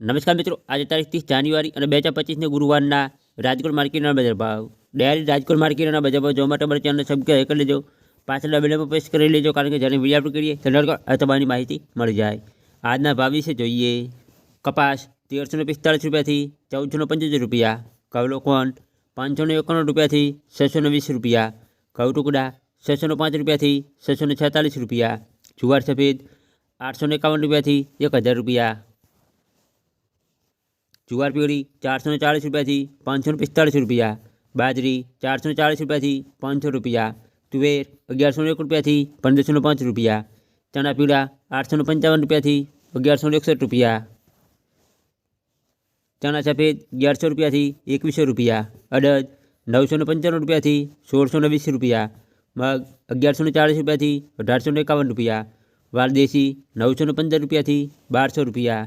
નમસ્કાર મિત્રો, આજે તારીખ ત્રીસ જાન્યુઆરી અને બે હજાર પચીસને ગુરુવારના રાજકોટ માર્કેટના બજાર ભાવ. ડાયરી રાજકોટ માર્કેટના બજાર ભાવ જોવા માટે અમારી ચેનલ સબસ્ક્રાઈબ કરી લેજો. પાછળ બેલમાં પ્રેસ કરી લેજો, કારણ કે જ્યારે વીડિયો અપલોડ કરીએ ત્યારે તમારી માહિતી મળી જાય. આજના ભાવ વિશે જોઈએ. કપાસ તેરસો પિસ્તાળીસ રૂપિયાથી ચૌદસો પંચોતેર રૂપિયા. કવલો કોન પાંચસો ને એકાણું રૂપિયાથી છસો વીસ રૂપિયા. ઘઉં ટુકડા છસોને પાંચ રૂપિયાથી છસો ને છેતાલીસ રૂપિયા. જુવાર સફેદ આઠસો એકાવન રૂપિયાથી એક હજાર રૂપિયા. જુવાર પીળી ચારસો ને ચાળીસ રૂપિયાથી પાંચસો ને પિસ્તાળીસ રૂપિયા બાજરી ચારસો ને ચાળીસ રૂપિયાથી પાંચસો રૂપિયા તુવેર અગિયારસો ને એક રૂપિયાથી પંદરસો ને પાંચ રૂપિયા ચણા પીળા આઠસો ને પંચાવન રૂપિયાથી અગિયારસો ને એકસઠ રૂપિયા ચણા સફેદ અગિયારસો રૂપિયાથી એકવીસો રૂપિયા અડદ નવસો ને પંચાણું રૂપિયાથી સોળસો ને વીસ રૂપિયા મગ અગિયારસો ને ચાળીસ રૂપિયાથી અઢારસો ને એકાવન રૂપિયા વાલદેશી નવસો ને પંદર રૂપિયાથી બારસો રૂપિયા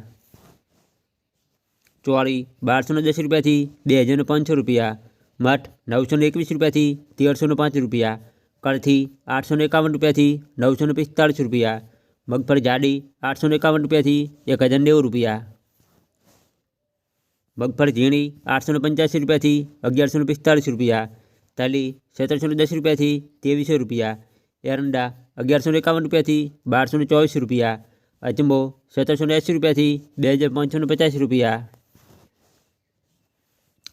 ચોળી બારસો ને દસ રૂપિયાથી બે હજાર ને પાંચસો રૂપિયા મઠ નવસો ને એકવીસ રૂપિયાથી તેરસો ને પાંચ રૂપિયા કળથી આઠસો ને એકાવન રૂપિયાથી નવસો ને પિસ્તાળીસ રૂપિયા મગફળી જાડી આઠસો ને એકાવન રૂપિયાથી એક હજાર નેવું રૂપિયા મગફળી ઝીણી આઠસો ને પંચ્યાસી રૂપિયાથી અગિયારસો ને પિસ્તાળીસ રૂપિયા તલી સત્તરસો ને દસ રૂપિયાથી ત્રેવીસો રૂપિયા એરંડા અગિયારસો ને એકાવન રૂપિયાથી બારસો ને ચોવીસ રૂપિયા અજમો સત્તરસો ને એંસી રૂપિયાથી બે હજાર પાંચસો ને પચાસ રૂપિયા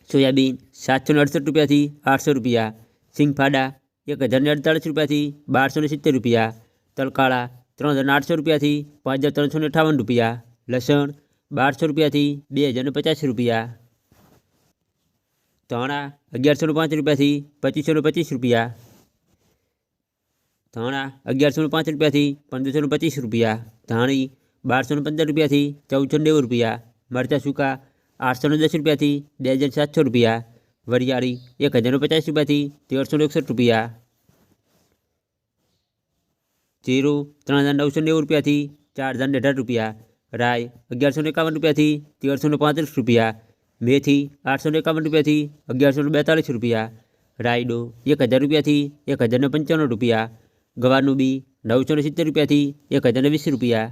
સોયાબીન સાતસો ને અડસઠ રૂપિયાથી આઠસો રૂપિયા સિંગફાડા એક હજાર ને અડતાળીસ રૂપિયાથી બારસો ને સિત્તેર રૂપિયા તલકાળા ત્રણ હજાર આઠસો રૂપિયાથી પાંચ હજાર ત્રણસો ને અઠાવન રૂપિયા લસણ બારસો રૂપિયાથી બે હજાર ને પચાસ રૂપિયા ધાણા અગિયારસો ને પાંચ રૂપિયાથી પચીસો ને પચીસ રૂપિયા ધાણા અગિયારસો ને પાંચ રૂપિયાથી પંદરસો ને પચીસ રૂપિયા ધાણી બારસો ને પંદર રૂપિયાથી ચૌદસો ને નેવું રૂપિયા મરચાં સૂકા આઠસો ને દસ રૂપિયાથી બે હજાર સાતસો રૂપિયા. વરિયાળી એક હજારનો પચાસ રૂપિયાથી તેરસો ને એકસઠ રૂપિયા. જીરું ત્રણ હજાર નવસો નેવું રૂપિયાથી ચાર હજાર અઢાર રૂપિયા. રાય અગિયારસો એકાવન રૂપિયાથી તેરસો પાંત્રીસ રૂપિયા. મેથી આઠસો એકાવન રૂપિયાથી અગિયારસો ને બેતાળીસ રૂપિયા. રાયડો એક હજાર રૂપિયાથી એક હજારને પંચાણું રૂપિયા. ગવારનું બી નવસો સિત્તેર રૂપિયાથી એક હજારને વીસ રૂપિયા.